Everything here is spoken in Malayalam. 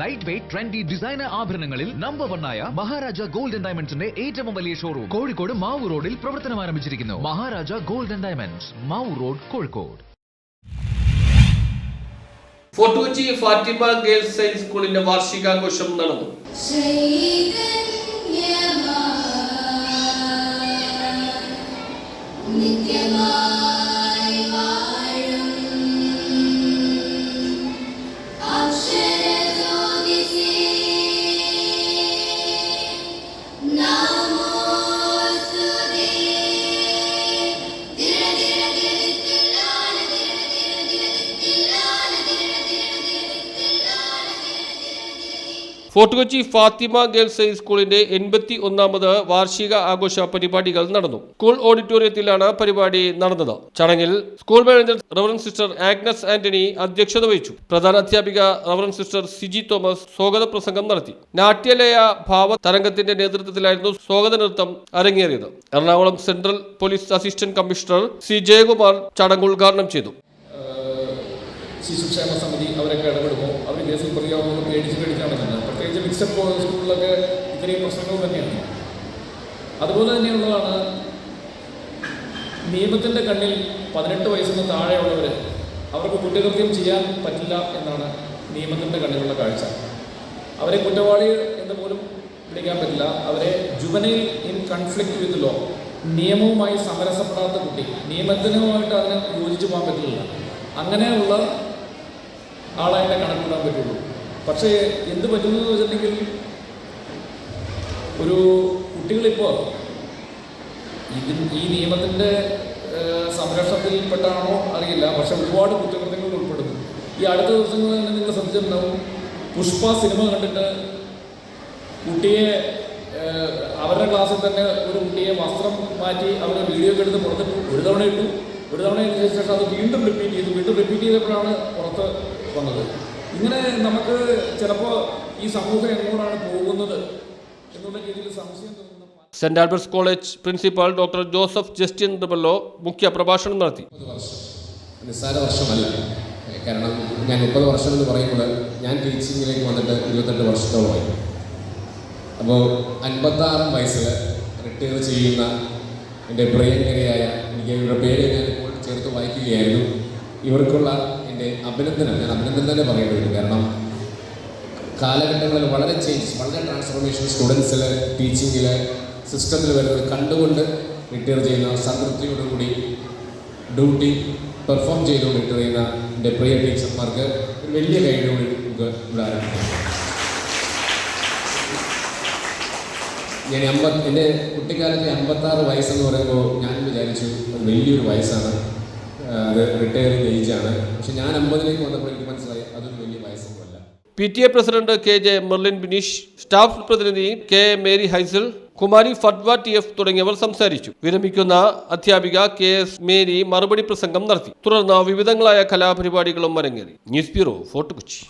ലൈറ്റ് വെയ്റ്റ് ട്രെൻഡി ഡിസൈനർ ആഭരണങ്ങളിൽ നമ്പർ വണ്ണായ മഹാരാജ ഗോൾഡൻ ഡയമണ്ട്സിന്റെ ഏറ്റവും വലിയ ഷോറൂം കോഴിക്കോട് മാവൂർ റോഡിൽ പ്രവർത്തനം ആരംഭിച്ചിരിക്കുന്നു. Maharaja golden diamonds Mavoor road Kozhikode. Fort Kochi Fathima girls science സ്കൂളിന്റെ വാർഷികാഘോഷം നടന്നു. Fort Kochi Fathima girls high സ്കൂളിന്റെ എൺപത്തി ഒന്നാമത് വാർഷിക ആഘോഷ പരിപാടികൾ നടന്നു. സ്കൂൾ ഓഡിറ്റോറിയത്തിലാണ് പരിപാടി നടന്നത്. ചടങ്ങിൽ school manager reverend sister Agnes Antony അധ്യക്ഷത വഹിച്ചു. പ്രധാന അധ്യാപിക റവറൻ സിസ്റ്റർ സിജി തോമസ് സ്വാഗത പ്രസംഗം നടത്തി. നാട്യലയ ഭാവ തരംഗത്തിന്റെ നേതൃത്വത്തിലായിരുന്നു സ്വാഗത നൃത്തം അരങ്ങേറിയത്. Ernakulam central police assistant commissioner C Jayakumar ചടങ്ങ് ഉദ്ഘാടനം ചെയ്തു. ശിശുക്ഷേമ സമിതി അവരൊക്കെ ഇടപെടുമ്പോൾ അവർ കേസിൽ പ്രതിയാവുന്നത് പേടിച്ച് പേടിച്ചാണ് തന്നെ പ്രത്യേകിച്ച് മിക്സഡ് സ്കൂളിലൊക്കെ ഇത്രയും പ്രശ്നങ്ങൾ തന്നെയാണ്. അതുപോലെ തന്നെയുള്ളതാണ് നിയമത്തിന്റെ കണ്ണിൽ പതിനെട്ട് വയസ്സിന് താഴെയുള്ളവർ അവർക്ക് കുറ്റകൃത്യം ചെയ്യാൻ പറ്റില്ല എന്നാണ് നിയമത്തിന്റെ കണ്ണിലുള്ള കാഴ്ച. അവരെ കുറ്റവാളി എന്ന് പോലും വിളിക്കാൻ പറ്റില്ല. അവരെ juvenile in conflict with law നിയമവുമായി സമരസപ്പെടാത്ത കുട്ടി. നിയമത്തിനുമായിട്ട് അതിന് യോജിച്ചു പോകാൻ പറ്റില്ല. അങ്ങനെയുള്ള ആളായിട്ട് കണക്കൂടാൻ പറ്റുള്ളൂ. പക്ഷേ എന്ത് പറ്റുന്നു എന്ന് വെച്ചിട്ടുണ്ടെങ്കിൽ ഒരു കുട്ടികളിപ്പോൾ ഇതിൻ ഈ നിയമത്തിന്റെ സംരക്ഷണത്തിൽപ്പെട്ടാണോ അറിയില്ല. പക്ഷെ ഒരുപാട് കുറ്റകൃത്യങ്ങൾ ഉൾപ്പെടുന്നു. ഈ അടുത്ത ദിവസങ്ങളിൽ തന്നെ നിങ്ങൾ ശ്രദ്ധിച്ചിട്ടുണ്ടാവും. പുഷ്പ സിനിമ കണ്ടിട്ട് കുട്ടിയെ അവരുടെ ക്ലാസ്സിൽ തന്നെ ഒരു കുട്ടിയെ വസ്ത്രം മാറ്റി അവരുടെ വീഡിയോ എടുത്ത് പുറത്തിട്ടു. ഒരു തവണ ഇട്ടു. ഒരു തവണ ശേഷം അത് വീണ്ടും റിപ്പീറ്റ് ചെയ്തു. വീണ്ടും റിപ്പീറ്റ് ചെയ്തപ്പോഴാണ് വന്നത്. ഇങ്ങനെ നമുക്ക് ചിലപ്പോൾ ഈ സമൂഹം എങ്ങോട്ടാണ് പോകുന്നത് എന്നുള്ള രീതിയിൽ സംശയം തോന്നുന്ന Saint Albert's college principal doctor Joseph Justin Rebello മുഖ്യ പ്രഭാഷണം നടത്തി. നിസ്സാര വർഷമല്ല. കാരണം ഞാൻ മുപ്പത് വർഷം എന്ന് പറയുമ്പോൾ ഞാൻ ടീച്ചിങ്ങിലേക്ക് വന്നിട്ട് ഇരുപത്തെട്ട് വർഷത്തോളമായി. അപ്പോൾ അൻപത്താറാം വയസ്സിൽ റിട്ടയർ ചെയ്യുന്ന എന്റെ പ്രിയങ്കരയായ എനിക്ക് ഇവരുടെ പേര് ഞാൻ ഇപ്പോൾ ചേർത്ത് വായിക്കുകയായിരുന്നു. ഇവർക്കുള്ള എന്റെ അഭിനന്ദനം ഞാൻ അഭിനന്ദനം തന്നെ പറയേണ്ടി വരും. കാരണം കാലഘട്ടങ്ങളിൽ വളരെ ചേഞ്ച് വളരെ ട്രാൻസ്ഫോർമേഷൻ സ്റ്റുഡൻസിൽ ടീച്ചിങ്ങിൽ സിസ്റ്റത്തിൽ വരുന്നത് കണ്ടുകൊണ്ട് റിട്ടയർ ചെയ്യുന്ന സംതൃപ്തിയോടുകൂടി ഡ്യൂട്ടി പെർഫോം ചെയ്തുകൊണ്ട് റിട്ടയർ ചെയ്യുന്ന എന്റെ പ്രിയ ടീച്ചർമാർക്ക് ഒരു വലിയ കൈയിലൂടെ നമുക്ക് ഇവിടെ ആരംഭിക്കാം. ഞാൻ അമ്പത് എന്റെ കുട്ടിക്കാലത്തെ അമ്പത്താറ് വയസ്സെന്ന് പറയുമ്പോൾ ഞാൻ വിചാരിച്ചു വലിയൊരു വയസ്സാണ്. അത് റിട്ടയറിംഗ് ഏജാണ് പക്ഷെ ഞാൻ അമ്പതിലേക്ക് വന്നപ്പോൾ എനിക്ക് മനസ്സിലായി അതൊരു വലിയ വയസ്സൊന്നുമല്ല. P T A president K J Merlin Bineesh staff പ്രതിനിധി K Mary Hazel Kumari Fadwa T F തുടങ്ങിയവർ സംസാരിച്ചു. വിരമിക്കുന്ന അധ്യാപിക കെ എസ് മേരി മറുപടി പ്രസംഗം നടത്തി. തുടർന്ന് വിവിധങ്ങളായ കലാപരിപാടികളും അരങ്ങേറി. News bureau Fort Kochi.